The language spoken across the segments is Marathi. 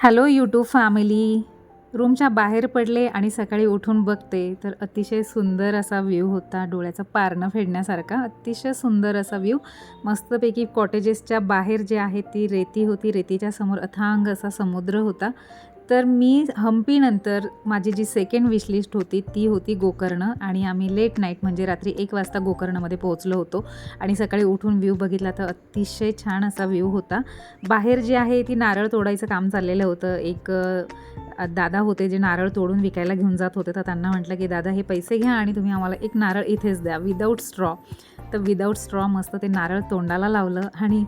Hello YouTube family. रूमच्या बाहेर पडले आणि सकाळी उठून बघते तर अतिशय सुंदर असा व्ह्यू होता डोळ्याचं पारणं फेडण्यासारखा. अतिशय सुंदर असा व्ह्यू. मस्तपैकी कॉटेजेसच्या बाहेर जे आहे ती रेती होती. रेतीच्या समोर अथांग असा समुद्र होता. तर मी हम्पीनंतर माझी जी सेकंड विशलिस्ट होती ती होती गोकर्ण. आणि आम्ही लेट नाईट म्हणजे रात्री एक वाजता गोकर्णमध्ये पोहोचलो होतो. आणि सकाळी उठून व्ह्यू बघितला तर अतिशय छान असा व्ह्यू होता. बाहेर जे आहे ती नारळ तोडायचं काम चाललेलं होतं. एक दादा होते जे नारळ तोडून विकायला घेऊन जात होते. तर त्यांना म्हटलं की दादा हे पैसे घ्या आणि तुम्ही आम्हाला एक नारळ इथेच द्या विदाऊट स्ट्रॉ तर विदाऊट स्ट्रॉ मस्त ते नारळ तोंडाला लावलं. आणि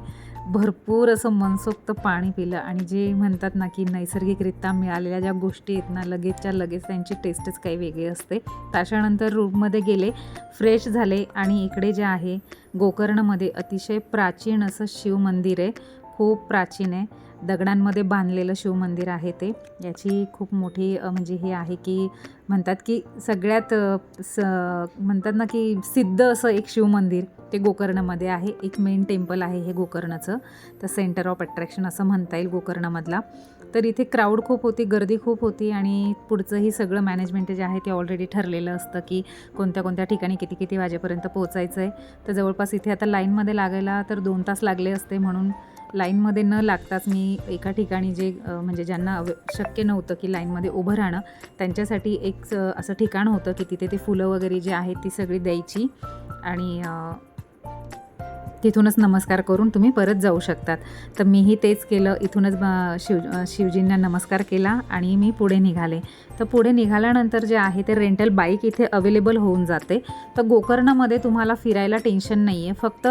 भरपूर असं मनसोक्त पाणी पिलं आणि जे म्हणतात ना की नैसर्गिकरित्या मिळालेल्या ज्या गोष्टी आहेत ना लगेचच्या लगेच त्यांची टेस्टच काही वेगळी असते. त्याच्यानंतर रूममध्ये गेले फ्रेश झाले आणि इकडे जे आहे गोकर्णमध्ये अतिशय प्राचीन असं शिव मंदिर आहे. खूप प्राचीन आहे. दगडांमध्ये बांधलेलं शिवमंदिर आहे ते. याची खूप मोठी म्हणजे हे आहे की म्हणतात की सगळ्यात स म्हणतात ना की सिद्ध असं एक शिवमंदिर ते गोकर्णमध्ये आहे. एक मेन टेम्पल आहे हे गोकर्णाचं. तर सेंटर ऑफ अट्रॅक्शन असं म्हणता येईल गोकर्णामधला. तर इथे क्राऊड खूप होती गर्दी खूप होती आणि पुढचंही सगळं मॅनेजमेंट जे आहे ते ऑलरेडी ठरलेलं असतं की कोणत्या कोणत्या ठिकाणी किती किती वाजेपर्यंत पोहोचायचं आहे तर जवळपास इथे आता लाईनमध्ये लागायला तर दोन तास लागले असते म्हणून लाईनमध्ये न लागताच मी एका ठिकाणी जे म्हणजे ज्यांना शक्य नव्हतं की लाईनमध्ये उभं राहणं त्यांच्यासाठी एक असं ठिकाण होतं की तिथे ती फुलं वगैरे जी आहेत ती सगळी द्यायची. आणि तिथूनच नमस्कार करून तुम्ही परत जाऊ शकतात. तर मीही तेच केलं. इथूनच शिव शिवजींना नमस्कार केला आणि मी पुढे निघाले. तर पुढे निघाल्यानंतर जे आहे ते रेंटल बाईक इथे अवेलेबल होऊन जाते. तर गोकर्णमध्ये तुम्हाला फिरायला टेन्शन नाही आहे फक्त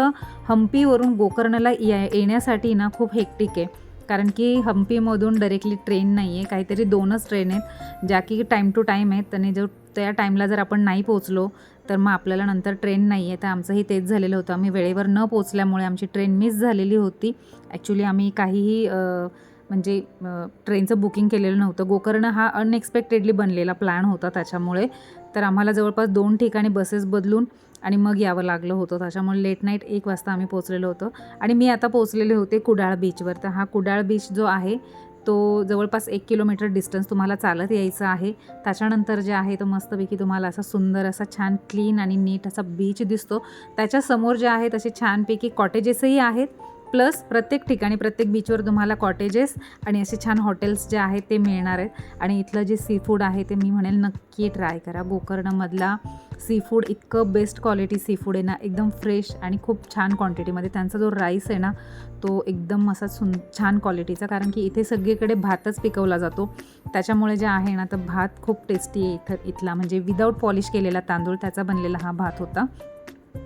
हम्पीवरून गोकर्णला येण्यासाठी ना खूप हेक्टिक आहे. कारण की हम्पीमधून डायरेक्टली ट्रेन नाही आहे काहीतरी दोनच ट्रेन आहेत. ज्या की टाईम टू टाईम आहेत. आणि जो त्या टाईमला जर आपण नाही पोचलो तर मग आपल्याला नंतर ट्रेन नाही आहे. तर आमचंही तेच झालेलं होतं. आम्ही वेळेवर न पोचल्यामुळे आमची ट्रेन मिस झालेली होती. ॲक्च्युली आम्ही काहीही म्हणजे ट्रेनचं बुकिंग केलेलं नव्हतं. गोकर्ण हा अनएक्सपेक्टेडली बनलेला प्लॅन होता त्याच्यामुळे. तर आम्हाला जवळपास दोन ठिकाणी बसेस बदलून आणि मग यावं लागलं होतं. त्याच्यामुळे लेट नाईट एक वाजता आम्ही पोचलेलो होतो. आणि मी आता पोचलेले होते कुडाळ बीचवर तर हा कुडाळ बीच जो आहे तो जवळपास एक किलोमीटर डिस्टन्स तुम्हाला चालत यायचं आहे. त्याच्यानंतर जे आहे तो मस्तपैकी तुम्हाला असा सुंदर असा छान क्लीन आणि नीट असा बीच दिसतो. त्याच्यासमोर जे आहे तसे छानपैकी कॉटेजेसही आहेत. प्लस प्रत्येक ठिकाणी प्रत्येक बीचवर तुम्हाला कॉटेजेस आणि असे छान हॉटेल्स जे आहेत ते मिळणार आहेत. आणि इथलं जे सी फूड आहे ते मी म्हणेल नक्की ट्राय करा. गोकर्णमधला सी फूड इतकं बेस्ट क्वालिटी सी फूड आहे ना एकदम फ्रेश आणि खूप छान क्वांटिटीमध्ये त्यांचा जो राईस आहे ना तो एकदम असा सुन छान क्वालिटीचा कारण की इथे सगळीकडे भातच पिकवला जातो. त्याच्यामुळे जे आहे ना तर भात खूप टेस्टी आहे इथं इथला. म्हणजे विदाऊट पॉलिश केलेला तांदूळ त्याचा बनलेला हा भात होता.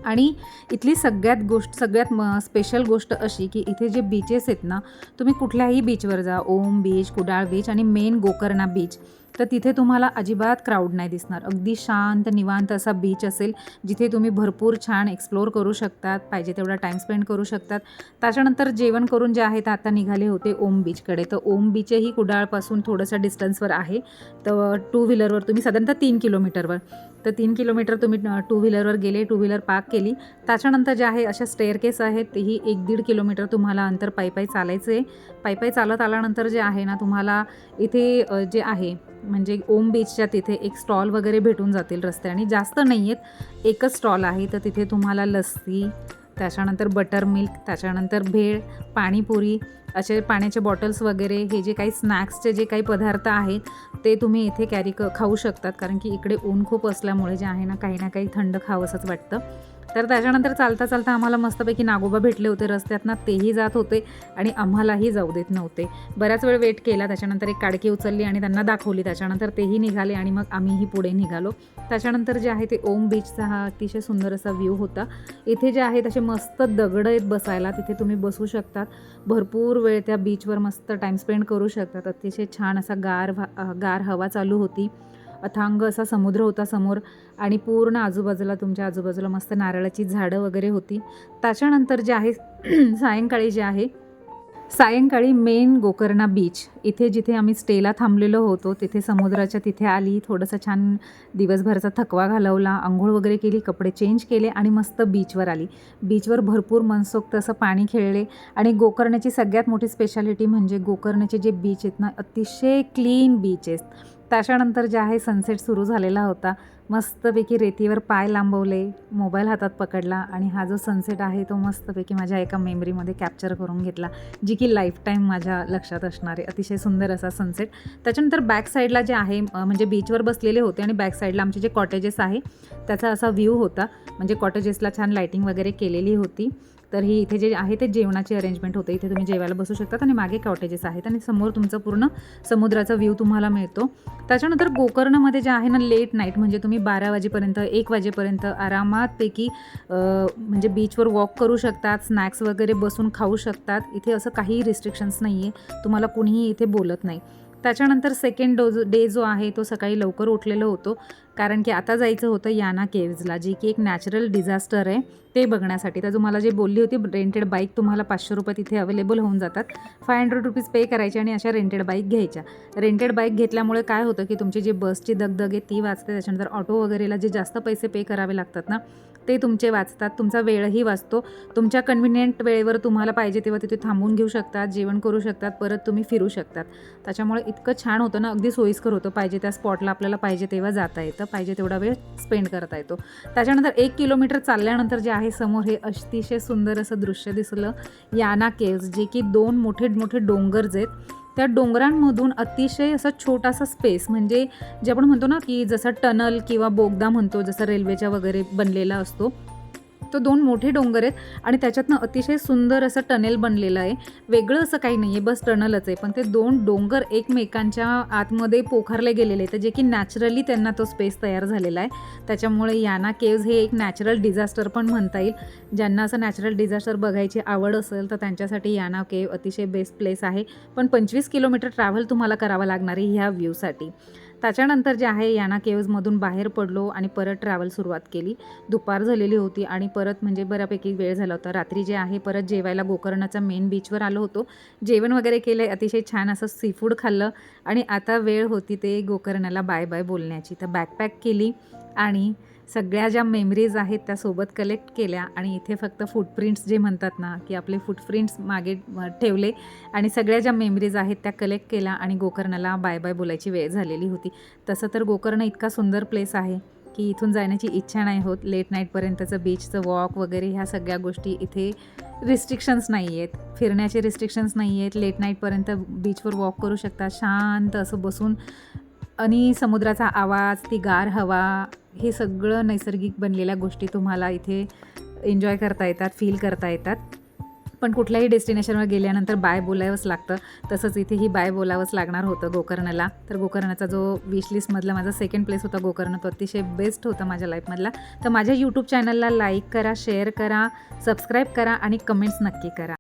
आणि इथली सगळ्यात गोष्ट सगळ्यात म स्पेशल गोष्ट अशी की इथे जे बीचेस आहेत ना तुम्ही कुठल्याही बीचवर जा ओम बीच कुडाळ बीच आणि मेन गोकर्णा बीच तर तिथे तुम्हाला अजिबात क्राऊड नाही दिसणार. अगदी शांत निवांत असा बीच असेल जिथे तुम्ही भरपूर छान एक्सप्लोअर करू शकतात पाहिजे तेवढा टाईम स्पेंड करू शकतात. त्याच्यानंतर जेवण करून जे आहे ते आता निघाले होते ओम बीचकडे तर ओम बीचही कुडाळपासून थोडंसं डिस्टन्सवर आहे. तर टू व्हीलरवर तुम्ही साधारणतः तीन किलोमीटरवर तर तीन किलोमीटर तुम्ही टू व्हीलरवर गेले टू व्हीलर पार्क केली. त्याच्यानंतर जे आहे अशा स्टेअरकेस आहेत तेही एक दीड किलोमीटर तुम्हाला अंतर पायी पायी चालायचं आहे पायी पायी चालत आल्यानंतर जे आहे ना तुम्हाला इथे जे आहे म्हणजे ओम बीचच्या तिथे एक स्टॉल वगैरे भेटून जातील रस्त्याने जास्त नाही आहेत एकच स्टॉल आहे. तर तिथे तुम्हाला लस्सी त्याच्यानंतर बटर मिल्क त्याच्यानंतर भेळ पाणीपुरी असे पाण्याचे बॉटल्स वगैरे हे जे काही स्नॅक्सचे जे काही पदार्थ आहेत ते तुम्ही इथे कॅरी क खाऊ शकतात. कारण की इकडे ऊन खूप असल्यामुळे जे आहे ना काही ना काही थंड खावंसंच वाटतं. तर त्याच्यानंतर चालता चालता आम्हाला मस्तपैकी नागोबा भेटले होते. रस्त्यातनं तेही जात होते आणि आम्हालाही जाऊ देत नव्हते. बऱ्याच वेळ वेट केला. त्याच्यानंतर एक काडकी उचलली आणि त्यांना दाखवली. त्याच्यानंतर तेही निघाले आणि मग आम्हीही पुढे निघालो. त्याच्यानंतर जे आहे ते ओम बीचचा हा अतिशय सुंदर असा व्ह्यू होता. इथे जे आहेत असे मस्त दगड आहेत बसायला. तिथे तुम्ही बसू शकतात. भरपूर वेळ त्या बीचवर मस्त टाईम स्पेंड करू शकतात. अतिशय छान असा गार भा- गार हवा चालू होती. अथांग असा समुद्र होता समोर आणि पूर्ण आजूबाजूला तुमच्या आजूबाजूला मस्त नारळाची झाडं वगैरे होती. त्याच्यानंतर जे आहे सायंकाळी जे आहे सायंकाळी मेन गोकर्णा बीच इथे जिथे आम्ही स्टेला थांबलेलो होतो तिथे समुद्राच्या तिथे आली थोडंसं छान दिवसभरचा थकवा घालवला आंघोळ वगैरे केली कपडे चेंज केले आणि मस्त बीचवर आली. बीचवर भरपूर मनसोक्त असं पाणी खेळले आणि गोकर्णाची सगळ्यात मोठी स्पेशालिटी म्हणजे गोकर्णाचे जे बीच आहेत ना अतिशय क्लीन बीच आहेत. त्याच्यानंतर जे आहे सनसेट सुरू झालेला होता. मस्तपैकी रेतीवर पाय लांबवले मोबाईल हातात पकडला आणि हा जो सनसेट आहे तो मस्तपैकी माझ्या एका मेमरीमध्ये कॅप्चर करून घेतला जी की लाईफ टाईम माझ्या लक्षात असणारे अतिशय सुंदर असा सनसेट त्याच्यानंतर बॅक साईडला जे आहे म्हणजे बीचवर बसलेले होते आणि बॅक साईडला आमचे जे कॉटेजेस आहे त्याचा असा व्ह्यू होता. म्हणजे कॉटेजेसला छान लाईटिंग वगैरे केलेली होती. तर ही इथे जे आहे ते जेवणाची अरेंजमेंट होते. इथे तुम्ही जेवायला बसू शकतात आणि मागे कॉटेजेस आहेत आणि समोर तुमचं पूर्ण समुद्राचा व्ह्यू तुम्हाला मिळतो. त्याच्यानंतर गोकर्णमध्ये जे आहे ना लेट नाईट म्हणजे तुम्ही बारा वाजेपर्यंत एक वाजेपर्यंत आरामातपैकी म्हणजे बीचवर वॉक करू शकतात स्नॅक्स वगैरे बसून खाऊ शकतात. इथे असं काही रिस्ट्रिक्शन्स नाही आहे तुम्हाला कुणीही इथे बोलत नाही. त्याच्यानंतर सेकंड डोज डे जो आहे तो सकाळी लवकर उठलेलो होतो. कारण की आता जायचं होतं याना केव्जला जी की एक नॅचरल डिझास्टर आहे ते बघण्यासाठी. तर तुम्हाला जे बोलली होती रेंटेड बाईक तुम्हाला पाचशे रुपये तिथे अवेलेबल होऊन जातात. फाय हंड्रेड रुपीज पे करायचे आणि अशा रेंटेड बाईक घ्यायच्या. रेंटेड बाईक घेतल्यामुळे काय होतं की तुमची जी बसची दगदग आहे ती वाचते. त्याच्यानंतर ऑटो वगैरेला जे जास्त पैसे पे करावे लागतात ना ते तुमचे वाचतात तुमचा वेळही वाचतो. तुमच्या कन्व्हिनियंट वेळेवर तुम्हाला पाहिजे तेव्हा तिथे थांबून घेऊ शकतात जेवण करू शकतात परत तुम्ही फिरू शकतात. त्याच्यामुळे इतकं छान होतं ना अगदी सोयीस्कर होतं. पाहिजे त्या स्पॉटला आपल्याला पाहिजे तेव्हा जाता येतं पाहिजे तेवढा वेळ स्पेंड करता येतो. त्याच्यानंतर एक किलोमीटर चालल्यानंतर जे आहे समोर हे अतिशय सुंदर असं दृश्य दिसलं. याना केव्ज जे की दोन मोठे मोठे डोंगर्स आहेत. त्या डोंगरांमधून अतिशय असा छोटासा स्पेस म्हणजे जे आपण म्हणतो ना की जसं टनल किंवा बोगदा म्हणतो जसं रेल्वेच्या वगैरे बनलेला असतो तो दोन मोठे डोंगर आहेत आणि त्याच्यातनं अतिशय सुंदर असं टनेल बनलेलं आहे. वेगळं असं काही नाही आहे बस टनलच आहे. पण ते दोन डोंगर एकमेकांच्या आतमध्ये पोखरले गेलेले आहेत तर जे की नॅचरली त्यांना तो स्पेस तयार झालेला आहे. त्याच्यामुळे याना केव्ज हे एक नॅचरल डिझास्टर पण म्हणता येईल. ज्यांना असं नॅचरल डिझास्टर बघायची आवड असेल तर त्यांच्यासाठी याना केव अतिशय बेस्ट प्लेस आहे. पण पंचवीस किलोमीटर ट्रॅव्हल तुम्हाला करावं लागणार आहे ह्या व्ह्यूसाठी त्याच्यानंतर जे आहे याना केव्जमधून बाहेर पडलो आणि परत ट्रॅव्हल सुरुवात केली. दुपार झालेली होती आणि परत म्हणजे बऱ्यापैकी वेळ झाला होता. रात्री जे आहे परत जेवायला गोकर्णाचा मेन बीचवर आलो होतो. जेवण वगैरे केलं अतिशय छान असं सी फूड खाल्लं आणि आता वेळ होती ते गोकर्णाला बाय बाय बोलण्याची. तर बॅकपॅक केली आणि सगळ्या ज्या मेमरीज आहेत त्या सोबत कलेक्ट केल्या आणि इथे फक्त फुटप्रिंट्स जे म्हणतात ना की आपले फुटप्रिंट्स मागे ठेवले आणि सगळ्या ज्या मेमरीज आहेत त्या कलेक्ट केल्या आणि गोकर्णाला बाय बाय बोलायची वेळ झालेली होती. तसं तर गोकर्ण इतका सुंदर प्लेस आहे की इथून जाण्याची इच्छा नाही होत. लेट नाईटपर्यंतचं बीचचं वॉक वगैरे ह्या सगळ्या गोष्टी इथे रिस्ट्रिक्शन्स नाही आहेत फिरण्याचे रिस्ट्रिक्शन्स नाही आहेत लेट नाईटपर्यंत बीचवर वॉक करू शकता. शांत असं बसून आणि समुद्राचा आवाज ती गार हवा हे सगळं नैसर्गिक बनलेल्या गोष्टी तुम्हाला इथे एन्जॉय करता येतात फील करता येतात. पण कुठल्याही डेस्टिनेशनवर गेल्यानंतर बाय बोलावंच लागतं. तसंच इथेही बाय बोलावंच लागणार होतं गोकर्णाला. तर गोकर्णाचा जो विश लिस्टमधला माझा सेकंड प्लेस होता गोकर्ण तो अतिशय बेस्ट होता माझ्या लाईफमधला तर माझ्या यूट्यूब चॅनलला लाईक करा शेअर करा सबस्क्राईब करा आणि कमेंट्स नक्की करा.